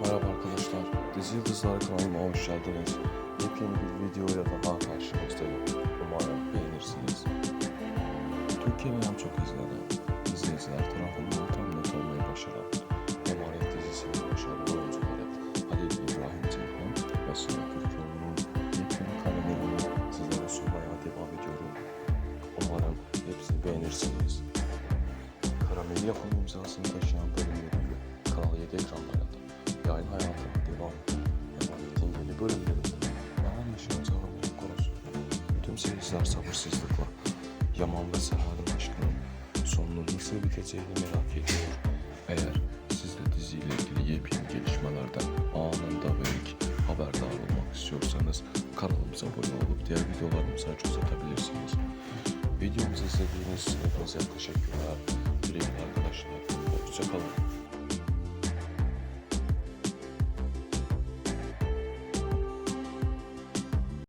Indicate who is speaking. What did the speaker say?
Speaker 1: Merhaba arkadaşlar, Dizi Yıldızlar kanalıma hoş geldiniz. Yepyeni bir videoya daha karşınızdayım. Umarım beğenirsiniz. Türkiye'de en çok izlenen, izleyiciler tarafından tam net olmayı başaran Emanet dizisinin başarılı oyuncuları Halil İbrahim Ceyhan ve Sıla Kürkoğlu'nun yepyeni karelerini sizlere sunmaya devam ediyorum. Umarım hepsini beğenirsiniz. Karameli yapım imzasını taşıyan bölümleriyle Kanal 7 ekranlarında hayatına devam Emanet'in yeni bölümlerinde neler yaşanacağı bir konusu. Tüm seyirciler sabırsızlıkla Yaman ve Seher'in aşkının sonunun nasıl biteceğini merak ediyor. Eğer siz de diziyle ilgili yepyeni gelişmelerden anında ve ilk haberdar olmak istiyorsanız kanalımıza abone olup diğer videolarımıza göz atabilirsiniz. Videomuzu izlediğiniz için hepinize teşekkürler. Güle arkadaşlar. Hoşçakalın.